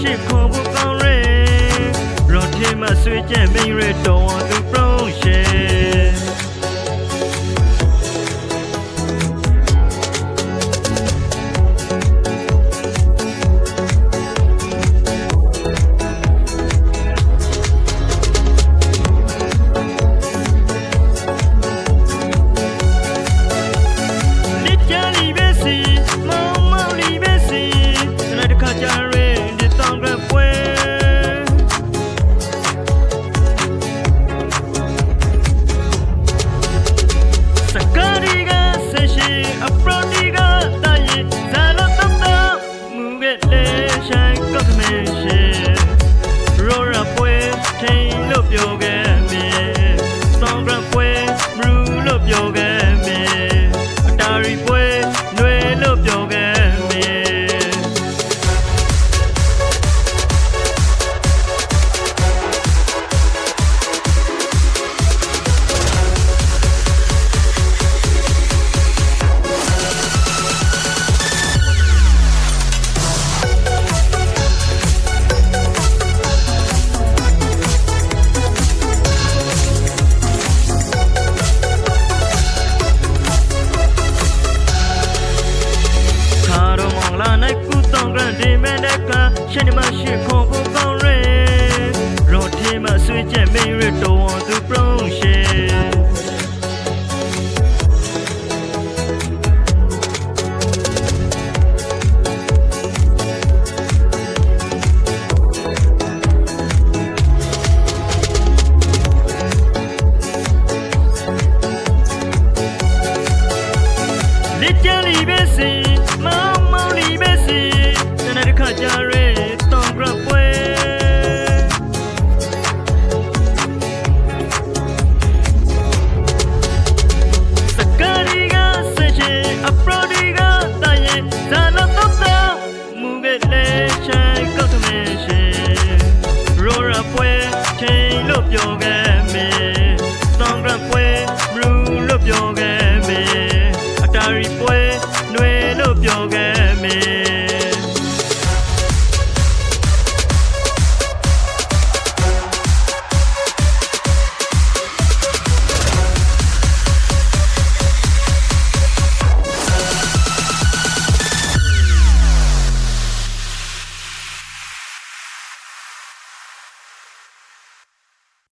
ရှိခေါ်ဖို့ကောင်းရဲရော်ထင်းမဆွေးကြဲမိန်ရဲတော်သူပရောင်းရှယ် ရှင်းနေမှရှင်းခွန်ဖို့ကောင်းရဲရော်ထင်းမှဆွေးချက်မင်းရတော်သူပရုံးရှင်းလစ်ကျန်လီပဲစီမောင်မောင်လီပဲစီတနေ့တစ်ခါကြရဲ လို့ပြောခဲ့မေတောင် gran ပွဲမရူလို့ပြောခဲ့မေအတာရီပွဲနှွေလို့ပြောခဲ့မေ